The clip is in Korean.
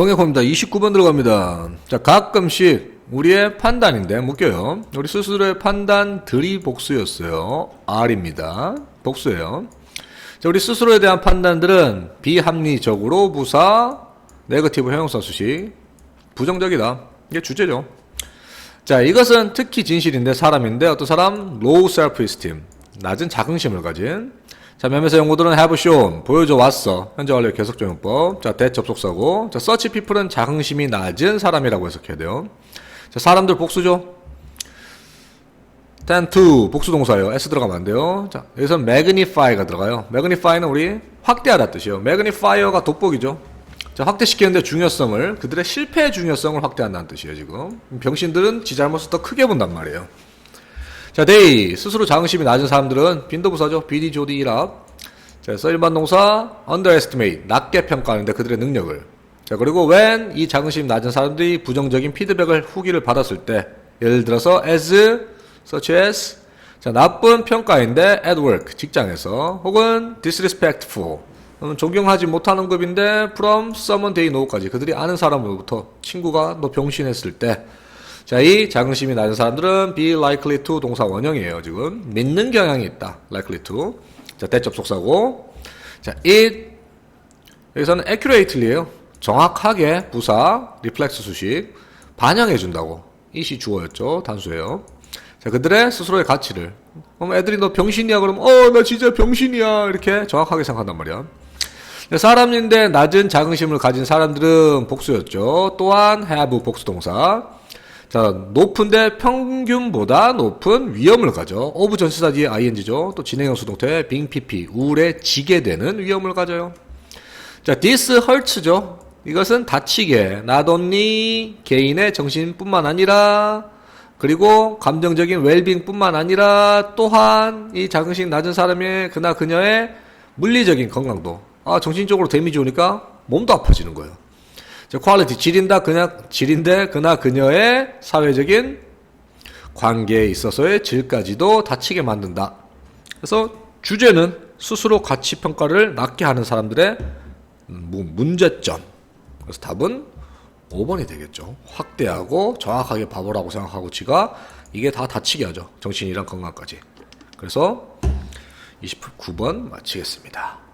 동해코입니다. 29번 들어갑니다. 자, 가끔씩 우리의 판단인데 묶여요. 우리 스스로의 판단들이 복수였어요. R입니다. 복수예요. 자, 우리 스스로에 대한 판단들은 비합리적으로 부사, 네거티브 형용사 수식, 부정적이다. 이게 주제죠. 자, 이것은 특히 진실인데 사람인데 어떤 사람 low self-esteem, 낮은 자긍심을 가진 자, 몇몇의 연구들은 have shown, 보여줘 왔어. 현재 완료 계속적용법. 자, 대접속사고. 자, such people은 자긍심이 낮은 사람이라고 해석해야 돼요. 자, 사람들 복수죠. tend to 복수 동사예요. s 들어가면 안 돼요. 자, 여기서 magnify가 들어가요. magnify는 우리 확대하다 뜻이에요. magnifier가 돋보기죠. 자, 확대시키는데 중요성을 그들의 실패의 중요성을 확대한다는 뜻이에요, 지금. 병신들은 지 잘못을 더 크게 본단 말이에요. 자, they 스스로 자긍심이 낮은 사람들은 빈도부사죠. 비디 조디 일합. 자, 그래서 일반 동사 underestimate 낮게 평가하는데 그들의 능력을. 자, 그리고 when 이 자긍심 낮은 사람들이 부정적인 피드백을 후기를 받았을 때 예를 들어서 as such as 자, 나쁜 평가인데 at work 직장에서 혹은 disrespectful 음, 존경하지 못하는 급인데 from someone they know까지 그들이 아는 사람으로부터 친구가 너 병신했을 때 자, 이 자긍심이 낮은 사람들은 be likely to 동사 원형이에요, 지금. 믿는 경향이 있다. likely to. 자, 대접 속사고. 자, it. 여기서는 accurately예요. 정확하게 부사, reflex 수식. 반영해준다고. it이 주어였죠. 단수예요. 자, 그들의 스스로의 가치를. 그럼 애들이 너 병신이야? 그러면, 어, 나 진짜 병신이야. 이렇게 정확하게 생각한단 말이야. 네, 사람인데 낮은 자긍심을 가진 사람들은 복수였죠. 또한 have 복수 동사. 자, 높은데 평균보다 높은 위험을 가져. 오브 전치사 뒤에 ing죠. 또 진행형 수동태 being pp 우울에 지게 되는 위험을 가져요. 자, this hurts죠. 이것은 다치게 only 개인의 정신뿐만 아니라 그리고 감정적인 웰빙뿐만 아니라 또한 이 자긍심 낮은 사람의 그나 그녀의 물리적인 건강도 아 정신적으로 데미지 오니까 몸도 아파지는 거예요. 자, 퀄리티 질인다 그냥 질인데 그나 그녀의 사회적인 관계에 있어서의 질까지도 다치게 만든다. 그래서 주제는 스스로 가치 평가를 낮게 하는 사람들의 음, 문제점. 그래서 답은 5번이 되겠죠. 확대하고 정확하게 바보라고 생각하고 지가 이게 다 다치게 하죠. 정신이랑 건강까지. 그래서 29번 마치겠습니다.